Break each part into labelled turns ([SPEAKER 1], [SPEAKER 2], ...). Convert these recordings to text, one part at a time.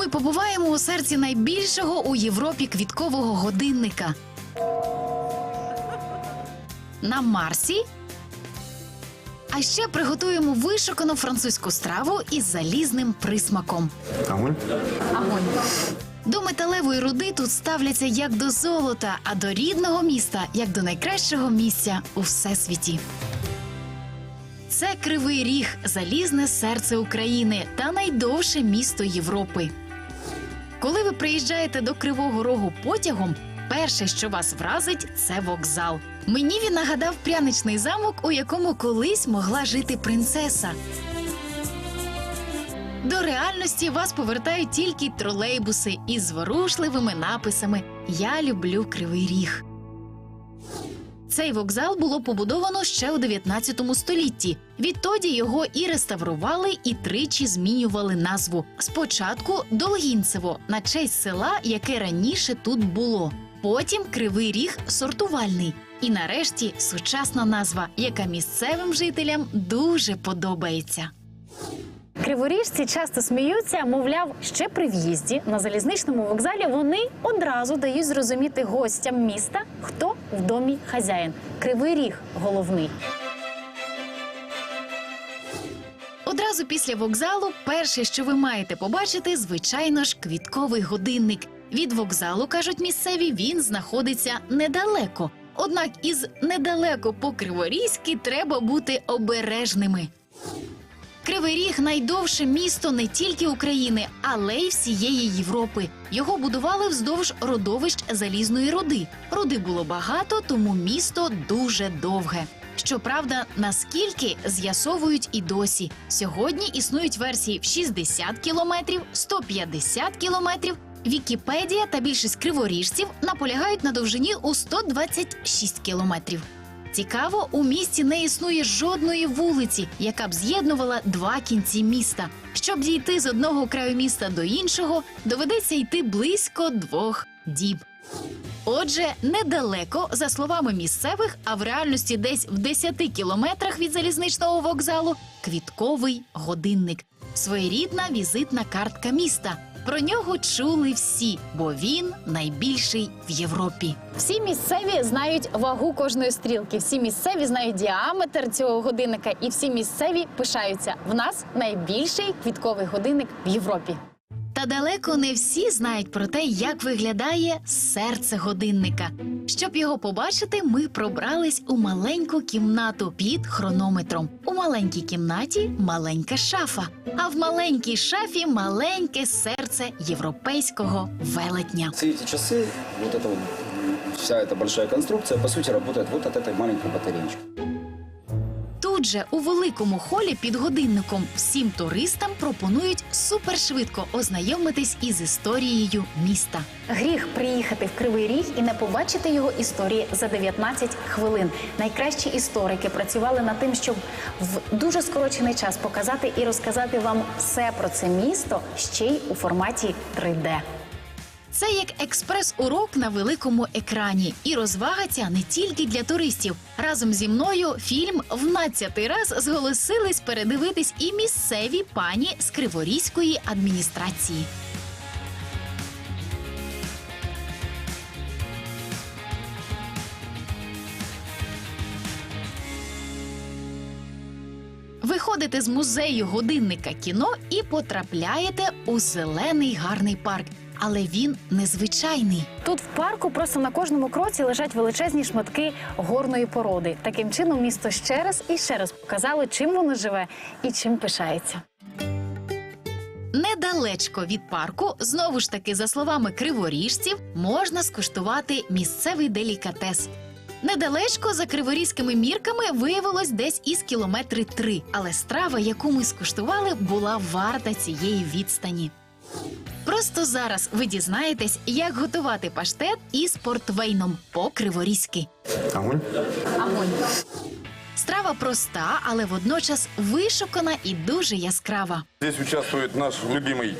[SPEAKER 1] Ми побуваємо у серці найбільшого у Європі квіткового годинника. На Марсі. А ще приготуємо вишукану французьку страву із залізним присмаком.
[SPEAKER 2] Огонь.
[SPEAKER 1] До металевої руди тут ставляться як до золота, а до рідного міста як до найкращого місця у всесвіті. Це Кривий Ріг, залізне серце України та найдовше місто Європи. Коли ви приїжджаєте до Кривого Рогу потягом, перше, що вас вразить, це вокзал. Мені він нагадав пряничний замок, у якому колись могла жити принцеса. До реальності вас повертають тільки тролейбуси із зворушливими написами Я люблю Кривий Ріг. Цей вокзал було побудовано ще у 19 столітті. Відтоді його і реставрували, і тричі змінювали назву. Спочатку Долгінцево на честь села, яке раніше тут було. Потім Кривий Ріг сортувальний. І нарешті сучасна назва, яка місцевим жителям дуже подобається.
[SPEAKER 3] Криворіжці часто сміються, мовляв, ще при в'їзді на залізничному вокзалі вони одразу дають зрозуміти гостям міста, хто в домі хазяїн. Кривий ріг головний.
[SPEAKER 1] Одразу після вокзалу перше, що ви маєте побачити, звичайно ж, квітковий годинник. Від вокзалу кажуть місцеві, він знаходиться недалеко. Однак із недалеко по Криворізьки треба бути обережними. Кривий Ріг найдовше місто не тільки України, але й всієї Європи. Його будували вздовж родовищ залізної руди. Руди було багато, тому місто дуже довге. Щоправда, наскільки з'ясовують і досі. Сьогодні існують версії в 60 кілометрів, 150 кілометрів. Вікіпедія та більшість криворіжців наполягають на довжині у 126 кілометрів. Цікаво, у місті не існує жодної вулиці, яка б з'єднувала два кінці міста. Щоб дійти з одного краю міста до іншого, доведеться йти близько двох діб. Отже, недалеко, за словами місцевих, а в реальності десь в 10 кілометрах від залізничного вокзалу, квітковий годинник. Своєрідна візитна картка міста. Про нього чули всі, бо він найбільший в Європі.
[SPEAKER 3] Всі місцеві знають вагу кожної стрілки, всі місцеві знають діаметр цього годинника, і всі місцеві пишаються. В нас найбільший квітковий годинник в Європі.
[SPEAKER 1] Та далеко не всі знають про те, як виглядає серце годинника. Щоб його побачити, ми пробрались у маленьку кімнату під хронометром. У маленькій кімнаті маленька шафа, а в маленькій шафі маленьке серце європейського велетня.
[SPEAKER 4] Все эти часы, вот эта вот вся эта большая конструкция, по сути, работает вот от этой маленькой батареечки.
[SPEAKER 1] Тут у великому холі під годинником всім туристам пропонують супершвидко ознайомитись із історією міста.
[SPEAKER 3] Гріх приїхати в Кривий Ріг і не побачити його історії за 19 хвилин. Найкращі історики працювали над тим, щоб в дуже скорочений час показати і розказати вам все про це місто ще й у форматі 3D.
[SPEAKER 1] Це як експрес-урок на великому екрані, і розвага ця не тільки для туристів. Разом зі мною фільм в надцятий раз зголосились передивитись і місцеві пані з Криворізької адміністрації. Виходите з музею годинника кіно і потрапляєте у зелений гарний парк. Але він незвичайний.
[SPEAKER 3] Тут в парку просто на кожному кроці лежать величезні шматки горної породи. Таким чином, місто ще раз і ще раз показало, чим воно живе і чим пишається.
[SPEAKER 1] Недалечко від парку, знову ж таки, за словами криворіжців, можна скуштувати місцевий делікатес. Недалечко за криворізькими мірками виявилось десь із кілометри три, але страва, яку ми скуштували, була варта цієї відстані. Просто зараз ви дізнаєтесь, як готувати паштет із портвейном по-криворізьки.
[SPEAKER 2] Огонь.
[SPEAKER 1] Страва проста, але водночас вишукана і дуже яскрава.
[SPEAKER 2] Здесь участвует наш любимый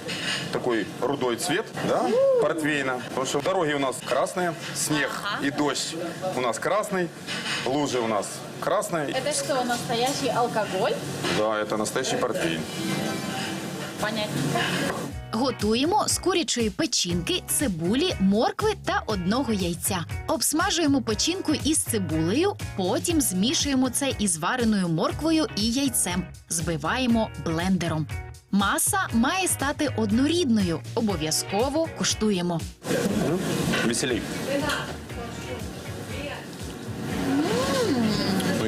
[SPEAKER 2] такой рудой цвет, да, портвейна. Потому что дороги у нас красные, снег и дождь у нас красный, лужи у нас красные.
[SPEAKER 3] Це що, настоящий алкоголь?
[SPEAKER 2] Да, это настоящий портвейн.
[SPEAKER 3] Понятно.
[SPEAKER 1] Готуємо з курячої печінки, цибулі, моркви та одного яйця. Обсмажуємо печінку із цибулею, потім змішуємо це із вареною морквою і яйцем. Збиваємо блендером. Маса має стати однорідною. Обов'язково куштуємо.
[SPEAKER 2] Веселей.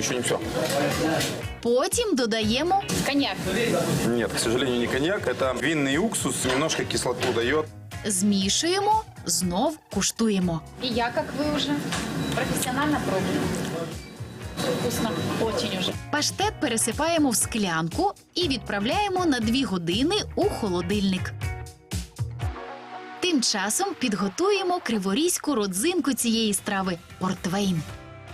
[SPEAKER 2] еще не все.
[SPEAKER 1] Потім додаємо
[SPEAKER 3] Коньяк.
[SPEAKER 2] Нет, к сожалению, не коньяк. Это винный уксус, немножко кислоту дает.
[SPEAKER 1] змішуємо, знов куштуємо.
[SPEAKER 3] И я, как вы уже, профессионально пробую. Вкусно. Очень уже.
[SPEAKER 1] Паштет пересипаємо в склянку і відправляємо на 2 години у холодильник. Тим часом підготуємо криворізьку родзинку цієї страви портвейн.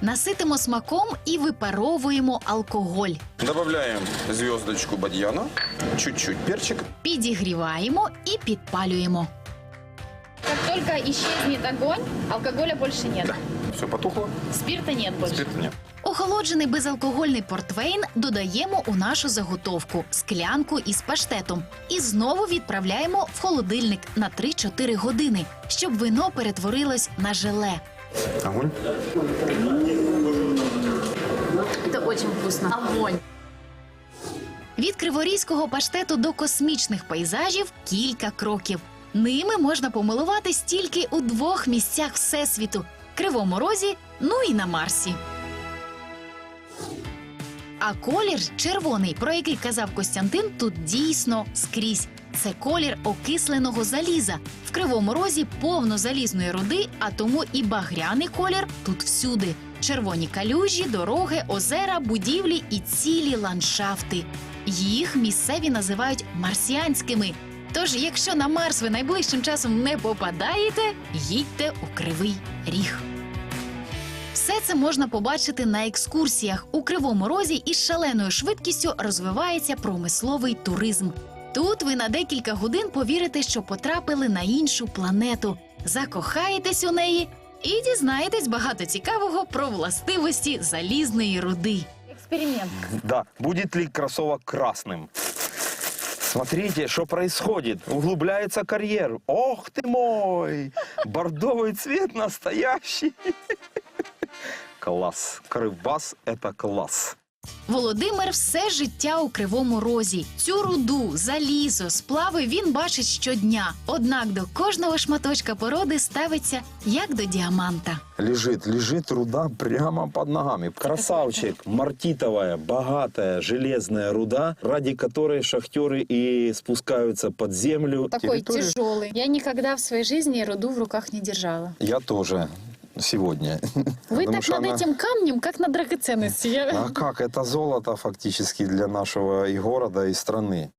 [SPEAKER 1] Наситимо смаком і випаровуємо алкоголь.
[SPEAKER 2] Добавляем звездочку бадьяна, чуть-чуть перчик.
[SPEAKER 1] Підігріваємо і підпалюємо.
[SPEAKER 3] Как только исчезнет огонь, алкоголя больше нет.
[SPEAKER 2] Все потухло,
[SPEAKER 3] Спирта нет больше.
[SPEAKER 2] спирта нет.
[SPEAKER 1] Охолоджений безалкогольний портвейн додаємо у нашу заготовку склянку із паштетом і знову відправляємо в холодильник на 3-4 години, щоб вино перетворилось на желе.
[SPEAKER 2] Огонь.
[SPEAKER 3] Это очень вкусно. Огонь.
[SPEAKER 1] Від криворізького паштету до космічних пейзажів кілька кроків. Ними можна помилуватись тільки у двох місцях всесвіту Кривому Розі, ну і на Марсі. А колір червоний, про який казав Костянтин, тут дійсно скрізь. Це колір окисленого заліза. В кривому розі повно залізної руди, а тому і багряний колір тут всюди. Червоні калюжі, дороги, озера, будівлі і цілі ландшафти. Їх місцеві називають марсіанськими. Тож, якщо на Марс ви найближчим часом не попадаєте, їдьте у кривий ріг. Все це можна побачити на екскурсіях. У Кривому Розі із шаленою швидкістю розвивається промисловий туризм. Тут ви на декілька годин повірите, що потрапили на іншу планету, закохаєтесь у неї і дізнаєтесь багато цікавого про властивості залізної руди.
[SPEAKER 3] Эксперимент.
[SPEAKER 5] Да. Будет ли кроссовок красным? Смотрите, что происходит. Углубляется карьер. Ох ты мой! Бордовый цвет настоящий. Класс. Крывбас – это класс.
[SPEAKER 1] Володимир все життя у кривому розі. Цю руду, залізо, сплави він бачить щодня. Однак до кожного шматочка породи ставиться як до діаманта.
[SPEAKER 5] Лежит, лежит руда прямо под ногами. Красавчик. Мартитовая, богатая, железная руда, ради которой шахтеры и спускаются под землю.
[SPEAKER 3] Такой
[SPEAKER 5] Территория-
[SPEAKER 3] тяжелый. Я никогда в своей жизни руду в руках не держала.
[SPEAKER 5] Я тоже сегодня.
[SPEAKER 3] Вы
[SPEAKER 5] Потому
[SPEAKER 3] так
[SPEAKER 5] что
[SPEAKER 3] над
[SPEAKER 5] она-
[SPEAKER 3] этим камнем, как на драгоценности. Я-
[SPEAKER 5] А как? Это золото фактически для нашего и города, и страны.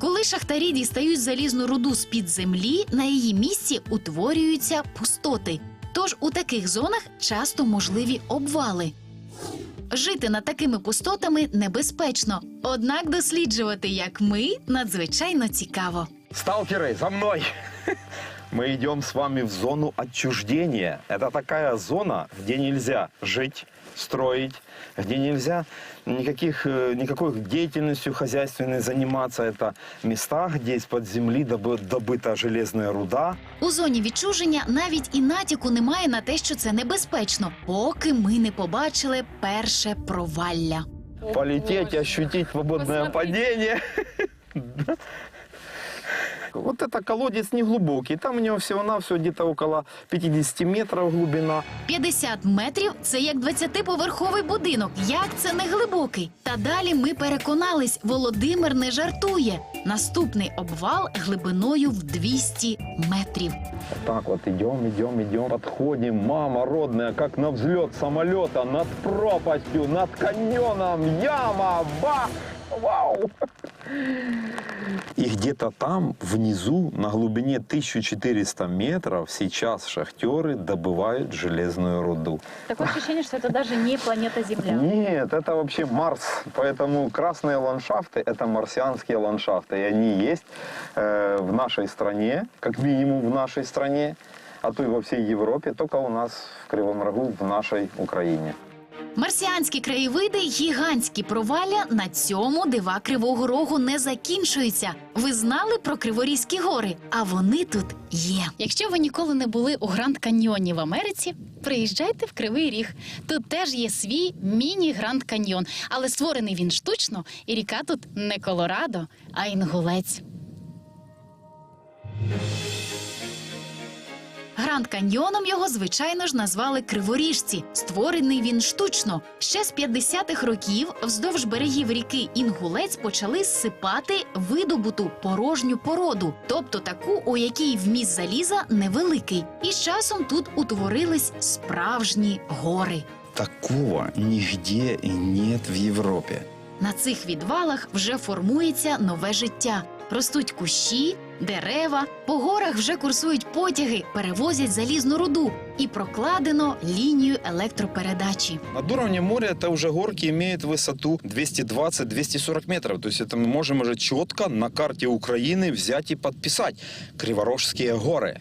[SPEAKER 1] Коли шахтарі дістають залізну руду з під землі, на її місці утворюються пустоти. Тож у таких зонах часто можливі обвали. Жити над такими пустотами небезпечно, однак досліджувати, як ми, надзвичайно цікаво.
[SPEAKER 5] Сталкеры, за мной! Мы идем с вами в зону отчуждения. Это такая зона, где нельзя жить, строить, где нельзя никаких, э, никакой деятельностью хозяйственной заниматься. Это места, где из-под земли добы- добыта железная руда.
[SPEAKER 1] У зоні відчуження навіть і натяку немає на те, що це небезпечно, поки ми не побачили перше провалля.
[SPEAKER 5] Полететь, ощутить свободное падение. Вот это колодец неглубокий. Там у него всего-навсего где-то около 50 метров глубина.
[SPEAKER 1] 50 метрів це як 20-поверховий будинок. Як це не глибокий? Та далі ми переконались, Володимир не жартує. Наступний обвал глибиною в 200 метрів.
[SPEAKER 5] Так вот идем, идем, идем, подходим. Мама родная, как на взлет самолета над пропастью, над каньоном. Яма, бах! Вау! И где-то там, внизу, на глубине 1400 метров, сейчас шахтеры добывают железную руду.
[SPEAKER 3] Такое ощущение, что это даже не планета Земля.
[SPEAKER 5] Нет, это вообще Марс. Поэтому красные ландшафты – это марсианские ландшафты. И они есть э, в нашей стране, как минимум в нашей стране, а то и во всей Европе, только у нас в Кривом Рогу, в нашей Украине.
[SPEAKER 1] Марсіанські краєвиди, гігантські провалля на цьому дива Кривого Рогу не закінчуються. Ви знали про Криворізькі гори, а вони тут є. Якщо ви ніколи не були у Гранд Каньйоні в Америці, приїжджайте в Кривий Ріг. Тут теж є свій міні-Гранд Каньйон, але створений він штучно, і ріка тут не Колорадо, а Інгулець. Гранд Каньйоном його, звичайно ж, назвали Криворіжці. Створений він штучно. Ще з 50-х років вздовж берегів ріки Інгулець почали зсипати видобуту порожню породу, тобто таку, у якій вміст заліза невеликий. І з часом тут утворились справжні гори.
[SPEAKER 6] Такого нигде нет в Европе.
[SPEAKER 1] На цих відвалах вже формується нове життя. Ростуть кущі, дерева, по горах вже курсують потяги, перевозять залізну руду і прокладено лінію електропередачі.
[SPEAKER 6] Над уровнем моря это уже горки имеют высоту 220-240 метров. То есть это мы можем уже четко на карте Украины взять и подписать. Криворожские горы.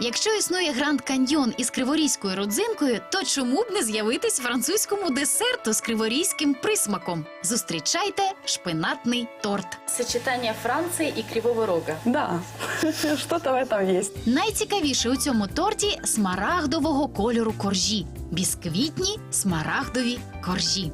[SPEAKER 1] Якщо існує Гранд Каньйон із криворізькою родзинкою, то чому б не з'явитись французькому десерту з криворізьким присмаком? Зустрічайте шпинатний торт.
[SPEAKER 3] Сочетання Франції і Кривого Рога.
[SPEAKER 7] Да, что-то в этом есть.
[SPEAKER 1] Найцікавіше у цьому торті смарагдового кольору коржі, бісквітні смарагдові коржі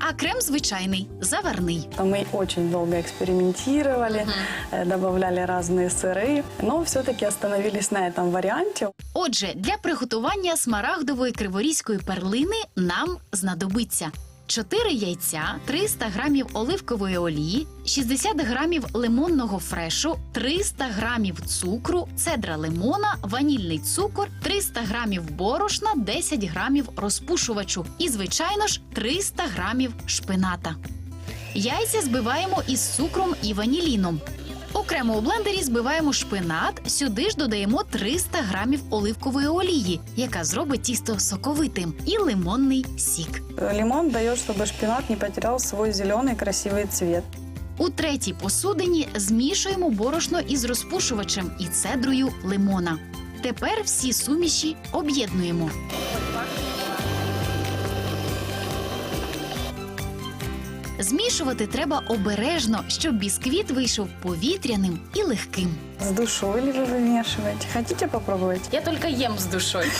[SPEAKER 1] А крем звичайний заварний.
[SPEAKER 7] Мы очень долго экспериментировали, э, добавляли разные сыры, но все-таки остановились на этом варианте.
[SPEAKER 1] Отже, для приготування смарагдової криворізької перлини нам знадобиться 4 яйця, 300 грамів оливкової олії, 60 грамів лимонного фрешу, 300 грамів цукру, цедра лимона, ванільний цукор, 300 грамів борошна, 10 грамів розпушувачу і, звичайно ж, 300 грамів шпината. Яйця збиваємо із цукром і ваніліном. Окремо у блендері збиваємо шпинат, сюди ж додаємо 300 грамів оливкової олії, яка зробить тісто соковитим, і лимонний сік.
[SPEAKER 7] Э, Лимон дает, чтобы шпинат не потерял свой зеленый красивый цвет.
[SPEAKER 1] У третій посудині змішуємо борошно із розпушувачем і цедрою лимона. Тепер всі суміші об'єднуємо. Змішувати треба обережно, щоб бісквіт вийшов повітряним і легким.
[SPEAKER 7] С душой ли вы вымешиваете? Хотите попробовать?
[SPEAKER 3] Я тільки їм з душою.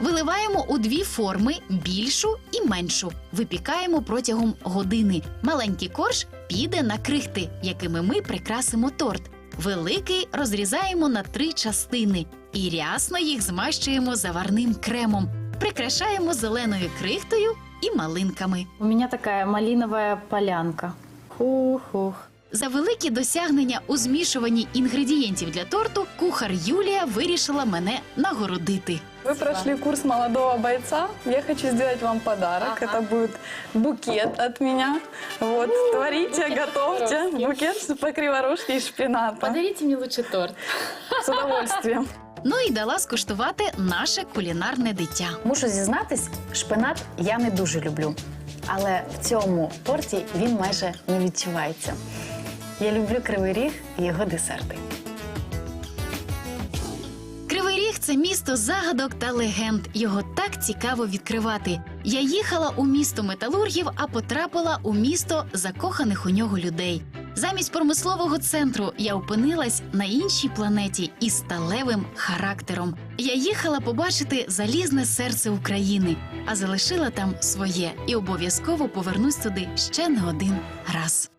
[SPEAKER 1] Виливаємо у дві форми більшу і меншу. Випікаємо протягом години. Маленький корж піде на крихти, якими ми прикрасимо торт. Великий розрізаємо на три частини і рясно їх змащуємо заварним кремом. Прикрашаємо зеленою крихтою і малинками.
[SPEAKER 3] У мене така малиновая полянка. Хух-хух.
[SPEAKER 1] За великі досягнення у змішуванні інгредієнтів для торту кухар Юлія вирішила мене нагородити.
[SPEAKER 7] Вы прошли курс молодого бойца. Я хочу сделать вам подарок. Это будет букет от меня. Вот, творите, готовьте. Букет по криворожке из шпината.
[SPEAKER 3] Подарите мені лучше торт.
[SPEAKER 7] С удовольствием.
[SPEAKER 1] Ну і дала скуштувати наше кулінарне дитя.
[SPEAKER 3] Мушу зізнатись, шпинат я не дуже люблю. Але в цьому торті він майже не відчувається. Я люблю кривий ріг і його десерти.
[SPEAKER 1] Кривий Ріг це місто загадок та легенд. Його так цікаво відкривати. Я їхала у місто металургів, а потрапила у місто закоханих у нього людей. Замість промислового центру я опинилась на іншій планеті із сталевим характером. Я їхала побачити залізне серце України, а залишила там своє і обов'язково повернусь туди ще не один раз.